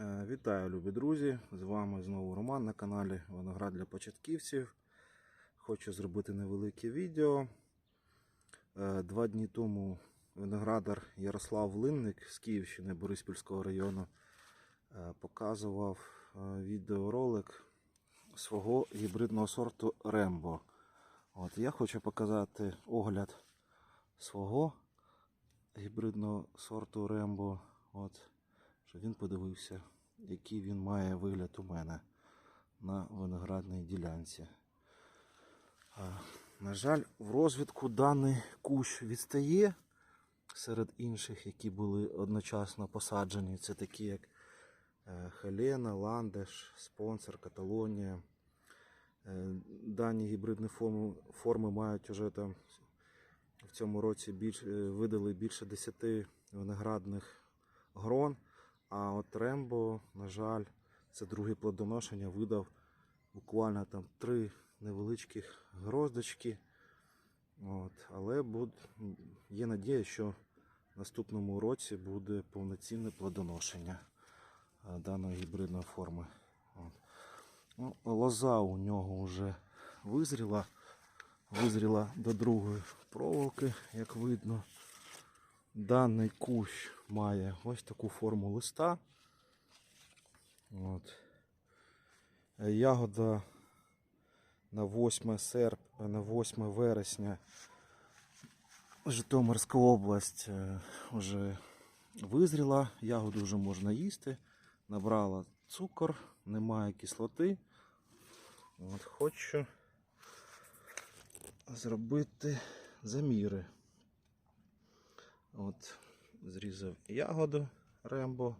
Е, Вітаю, любі друзі! З вами знову Роман на каналі Виноград для початківців. Хочу зробити невелике відео. Е, Два дні тому виноградар Ярослав Линник з Київщини Бориспільського району е, показував відеоролик свого гібридного сорту Рембо. От, я хочу показати огляд свого гібридного сорту Рембо. От, щоб він подивився, який він має вигляд у мене на виноградній ділянці. На жаль, в розвитку даний кущ відстає серед інших, які були одночасно посаджені. Це такі як е, Хелена, Ландеш, Спонсор, Каталонія. Е, Дані гібридні форми, форми мають уже там в цьому році більш, е, видали більше 10 виноградних грон. А от Рембо, на жаль, це друге плодоношення, видав буквально там три невеличких гроздочки. От, але буд, є надія, що в наступному році буде повноцінне плодоношення даної гібридної форми. От. Ну, лоза у нього вже визріла, визріла до другої проволоки, як видно. Даний кущ має ось таку форму листа. От. Ягода на 8 серп... на 8 вересня Житомирська область е, вже визріла, ягоду вже можна їсти, набрала цукор, немає кислоти. От хочу зробити заміри. От, зрізав ягоду Рембо.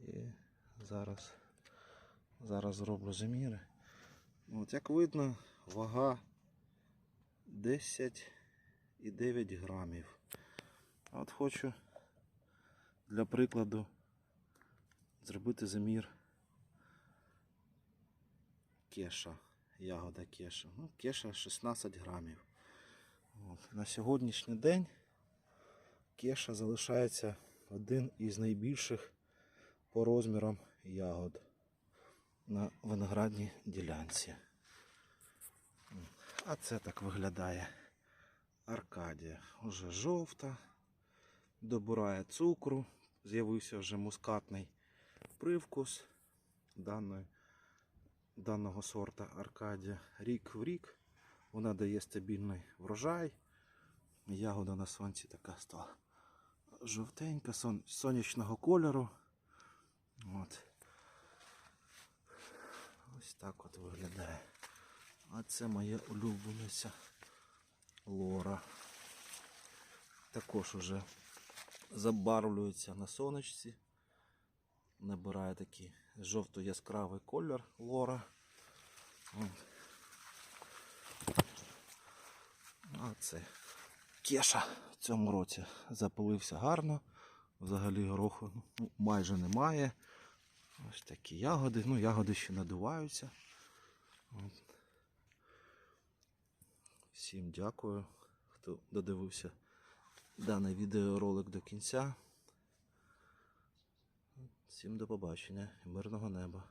І зараз, зараз зроблю заміри. От, як видно, вага 10,9 грамів. От хочу для прикладу зробити замір кеша. Ягода кеша. Ну, кеша 16 грамів. На сьогоднішній день кеша залишається один із найбільших по розмірам ягод на виноградній ділянці. А це так виглядає Аркадія. Уже жовта, добирає цукру, з'явився вже мускатний привкус даної, даного сорта Аркадія. Рік в рік вона дає стабільний врожай. Ягода на сонці така стала жовтенька, сон, сонячного кольору. От. Ось так от виглядає. А це моя улюблениця Лора. Також уже забарвлюється на сонечці. Набирає такий жовто-яскравий колір Лора. От. А це кеша в цьому році запилився гарно. Взагалі гороху ну, майже немає. Ось такі ягоди. Ну, ягоди ще надуваються. От. Всім дякую, хто додивився даний відеоролик до кінця. Всім до побачення і мирного неба.